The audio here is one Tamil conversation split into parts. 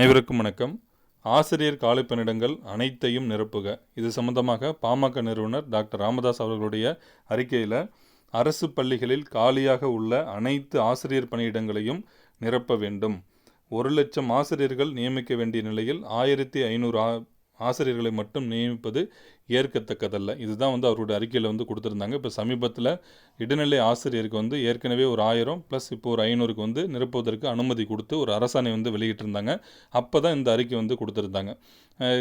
அனைவருக்கும் வணக்கம். ஆசிரியர் காலிப்பணிடங்கள் அனைத்தையும் நிரப்புக. இது சம்பந்தமாக பாமக நிறுவனர் டாக்டர் ராமதாஸ் அவர்களுடைய அறிக்கையில் அரசு பள்ளிகளில் காலியாக உள்ள அனைத்து ஆசிரியர் பணியிடங்களையும் நிரப்ப வேண்டும். ஒரு லட்சம் ஆசிரியர்கள் நியமிக்க வேண்டிய நிலையில் ஆயிரத்தி ஐநூறு ஆசிரியர்களை மட்டும் நியமிப்பது ஏற்கத்தக்கதல்ல. இதுதான் வந்து அவருடைய அறிக்கையில் வந்து கொடுத்துருந்தாங்க. இப்போ சமீபத்தில் இடைநிலை ஆசிரியருக்கு வந்து ஏற்கனவே ஒரு ஆயிரம் ப்ளஸ் இப்போ ஒரு ஐநூறுக்கு வந்து நிரப்புவதற்கு அனுமதி கொடுத்து ஒரு அரசாணை வந்து வெளியிட்டிருந்தாங்க. அப்போ தான் இந்த அறிக்கை வந்து கொடுத்துருந்தாங்க.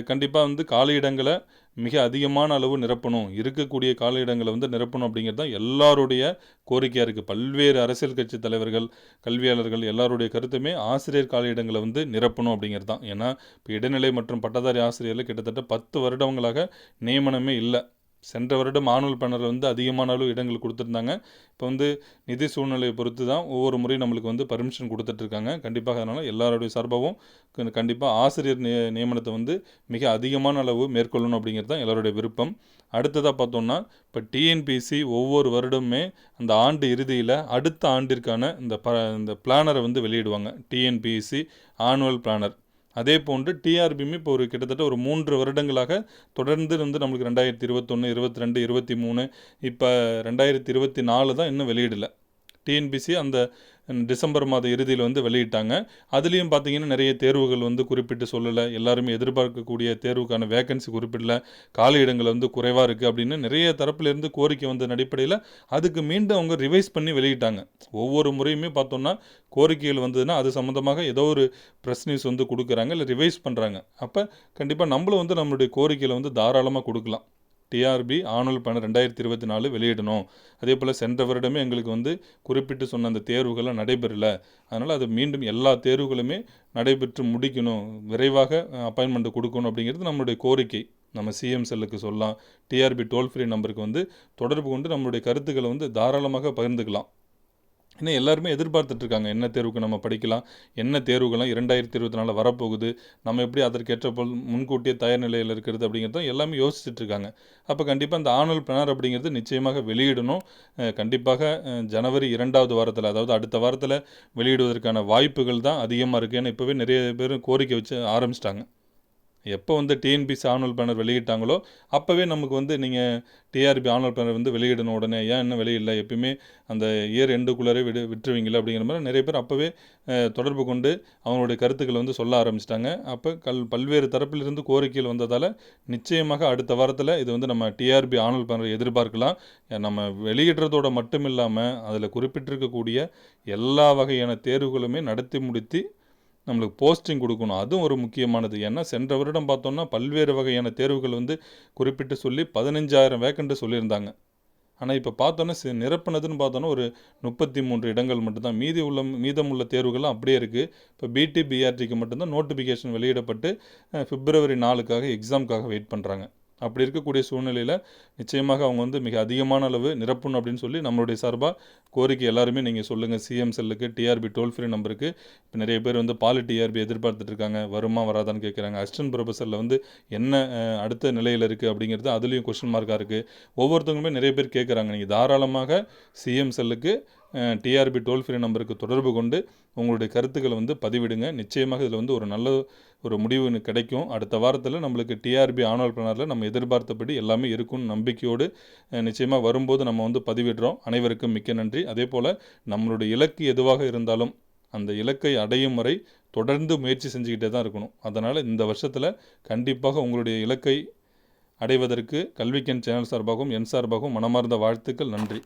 கண்டிப்பாக வந்து காலியிடங்களை மிக அதிகமான அளவு நிரப்பணும். இருக்கக்கூடிய கால இடங்களை வந்து நிரப்பணும் அப்படிங்கிறது தான் எல்லாருடைய கோரிக்கையாக இருக்குது பல்வேறு அரசியல் கட்சி தலைவர்கள் கல்வியாளர்கள் எல்லாருடைய கருத்துமே ஆசிரியர் கால இடங்களை வந்து நிரப்பணும் அப்படிங்கிறது தான். ஏன்னா இப்போ இடைநிலை மற்றும் பட்டதாரி ஆசிரியர்கள் கிட்டத்தட்ட பத்து வருடங்களாக நியமனமே இல்லை. சென்ற வருடம் ஆனுவல் பேனரில் வந்து அதிகமான அளவு இடங்கள் கொடுத்துருந்தாங்க. இப்போ வந்து நிதி சூழ்நிலையை பொறுத்து தான் ஒவ்வொரு முறையும் நம்மளுக்கு வந்து பர்மிஷன் கொடுத்துட்ருக்காங்க. கண்டிப்பாக அதனால் எல்லாருடைய சார்பாகவும் கண்டிப்பாக ஆசிரியர் நிய நியமனத்தை வந்து மிக அதிகமான அளவு மேற்கொள்ளணும் அப்படிங்கிறது தான் எல்லாருடைய விருப்பம். அடுத்ததாக பார்த்தோம்னா இப்போ டிஎன்பிசி ஒவ்வொரு வருடமே அந்த ஆண்டு இறுதியில் அடுத்த ஆண்டிற்கான இந்த ப இந்த பிளானரை வந்து வெளியிடுவாங்க. டிஎன்பிசி ஆனுவல் பிளானர் அதே போன்று டிஆர்பியுமே இப்போ ஒரு கிட்டத்தட்ட ஒரு மூன்று வருடங்களாக தொடர்ந்து வந்து நம்மளுக்கு ரெண்டாயிரத்தி இருபத்தொன்று இருபத்தி ரெண்டு இருபத்தி மூணு இப்போ ரெண்டாயிரத்தி இருபத்தி நாலு தான் இன்னும் வெளியிடலை. டிஎன்பிசி அந்த டிசம்பர் மாத இறுதியில் வந்து வெளியிட்டாங்க. அதுலேயும் பார்த்தீங்கன்னா நிறைய தேர்வுகள் வந்து குறிப்பிட்டு சொல்லலை. எல்லாருமே எதிர்பார்க்கக்கூடிய தேர்வுக்கான வேகன்சி குறிப்பிடல. காலி இடங்கள் வந்து குறைவாக இருக்குது அப்படின்னு நிறைய தரப்புலேருந்து கோரிக்கை வந்த அடிப்படையில் அதுக்கு மீண்டும் அவங்க ரிவைஸ் பண்ணி வெளியிட்டாங்க. ஒவ்வொரு முறையுமே பார்த்தோம்னா கோரிக்கைகள் வந்ததுன்னா அது சம்மந்தமாக ஏதோ ஒரு ப்ரெஸ் நியூஸ் வந்து கொடுக்குறாங்க இல்லை ரிவைஸ் பண்ணுறாங்க அப்போ கண்டிப்பாக நம்மளும் வந்து நம்மளுடைய கோரிக்கையில் வந்து தாராளமாக கொடுக்கலாம். டிஆர்பி ஆனுவல் பணம் ரெண்டாயிரத்தி இருபத்தி நாலு வெளியிடணும். அதே போல் சென்ற வருடமே எங்களுக்கு வந்து குறிப்பிட்டு சொன்ன அந்த தேர்வுகள்லாம் நடைபெறலை. அதனால் அது மீண்டும் எல்லா தேர்வுகளுமே நடைபெற்று முடிக்கணும். விரைவாக அப்பாயின்மெண்ட் கொடுக்கணும் அப்படிங்கிறது நம்மளுடைய கோரிக்கை. நம்ம சிஎம் செல்லுக்கு சொல்லலாம். டிஆர்பி டோல் ஃப்ரீ நம்பருக்கு வந்து தொடர்பு கொண்டு நம்மளுடைய கருத்துக்களை வந்து தாராளமாக பகிர்ந்துக்கலாம். ஏன்னா எல்லாருமே எதிர்பார்த்துட்ருக்காங்க. என்ன தேர்வுக்கு நம்ம படிக்கலாம் என்ன தேர்வுகள்லாம் இரண்டாயிரத்தி இருபத்தி நாலில் வரப்போகுது நம்ம எப்படி அதற்கேற்ற போல் முன்கூட்டியே தயார் நிலையில் இருக்கிறது அப்படிங்கிறத எல்லாமே யோசிச்சுட்டு இருக்காங்க அப்போ கண்டிப்பாக அந்த ஆனுவல் பிளானர் அப்படிங்கிறது நிச்சயமாக வெளியிடணும். கண்டிப்பாக ஜனவரி இரண்டாவது வாரத்தில் அதாவது அடுத்த வாரத்தில் வெளியிடுவதற்கான வாய்ப்புகள் தான் அதிகமாக இருக்குது ஏன்னா இப்போவே நிறைய பேர் கோரிக்கை வச்சு ஆரம்பிச்சிட்டாங்க. எப்போ வந்து டிஎன்பிசி ஆனுவல் பேனர் வெளியிட்டாங்களோ அப்போவே நமக்கு வந்து நீங்கள் டிஆர்பி ஆனுவல் பேனர் வந்து வெளியிடணும் உடனே. ஏன் இன்னும் வெளியிடல? எப்பயுமே அந்த இயர் எண்டுக்குள்ளரே விடு விட்டுருவீங்களா அப்படிங்கிற மாதிரி நிறைய பேர் அப்போவே தொடர்பு கொண்டு அவங்களுடைய கருத்துக்களை வந்து சொல்ல ஆரம்பிச்சிட்டாங்க. அப்போ கல் பல்வேறு தரப்பிலிருந்து கோரிக்கைகள் வந்ததால் நிச்சயமாக அடுத்த வாரத்தில் இது வந்து நம்ம டிஆர்பி ஆனுவல் பேனர் எதிர்பார்க்கலாம். நம்ம வெளியிடுறதோட மட்டும் இல்லாமல் அதில் குறிப்பிட்டிருக்கக்கூடிய எல்லா வகையான தேர்வுகளுமே நடத்தி முடித்து நம்மளுக்கு போஸ்டிங் கொடுக்கணும். அதுவும் ஒரு முக்கியமானது. ஏன்னா சென்ற வருடம் பார்த்தோம்னா பல்வேறு வகையான தேர்வுகள் வந்து குறிப்பிட்டு சொல்லி பதினஞ்சாயிரம் வேக்கண்ட்டு சொல்லியிருந்தாங்க. ஆனால் இப்போ பார்த்தோன்னா நிரப்புனதுன்னு பார்த்தோன்னா ஒரு முப்பத்தி மூன்று இடங்கள் மட்டும்தான். மீதி உள்ள மீதம் உள்ள தேர்வுகள்லாம் அப்படியே இருக்குது இப்போ பிடி பிஆர்டிக்கு மட்டும்தான் நோட்டிஃபிகேஷன் வெளியிடப்பட்டு பிப்ரவரி நாலுக்காக எக்ஸாமுக்காக வெயிட் பண்ணுறாங்க அப்படி இருக்கக்கூடிய சூழ்நிலையில் நிச்சயமாக அவங்க வந்து மிக அதிகமான அளவு நிரப்பணும் அப்படின்னு சொல்லி நம்மளுடைய சார்பாக கோரிக்கை எல்லாருமே நீங்கள் சொல்லுங்கள் சிஎம் செல்லுக்கு டிஆர்பி டோல் ஃப்ரீ நம்பருக்கு. இப்போ நிறைய பேர் வந்து பாலி டிஆர்பி எதிர்பார்த்துட்டு இருக்காங்க. வருமா வராதான்னு கேட்குறாங்க அசிஸ்டன்ட் ப்ரொஃபஸரில் வந்து என்ன அடுத்த நிலையில் இருக்குது அப்படிங்கிறது அதுலேயும் கொஷின் மார்க்காக இருக்குது ஒவ்வொருத்தவங்களுமே நிறைய பேர் கேட்குறாங்க நீங்கள் தாராளமாக சிஎம் செல்லுக்கு டிஆர்பி டோல் ஃப்ரீ நம்பருக்கு தொடர்பு கொண்டு உங்களுடைய கருத்துக்களை வந்து பதிவிடுங்க. நிச்சயமாக இதில் வந்து ஒரு நல்ல ஒரு முடிவு கிடைக்கும். அடுத்த வாரத்தில் நம்மளுக்கு டிஆர்பி ஆனுவல் பிளானரில் நம்ம எதிர்பார்த்தபடி எல்லாமே இருக்கும்னு நம்பிக்கையோடு நிச்சயமாக வரும்போது நம்ம வந்து பதிவிடுறோம். அனைவருக்கும் மிக்க நன்றி. அதே போல் நம்மளுடைய இலக்கு எதுவாக இருந்தாலும் அந்த இலக்கை அடையும் வரை தொடர்ந்து முயற்சி செஞ்சுக்கிட்டே தான் இருக்கணும். அதனால் இந்த வருஷத்தில் கண்டிப்பாக உங்களுடைய இலக்கை அடைவதற்கு கல்விக்கன் சேனல் சார்பாகவும் என் சார்பாகவும் மனமார்ந்த வாழ்த்துக்கள். நன்றி.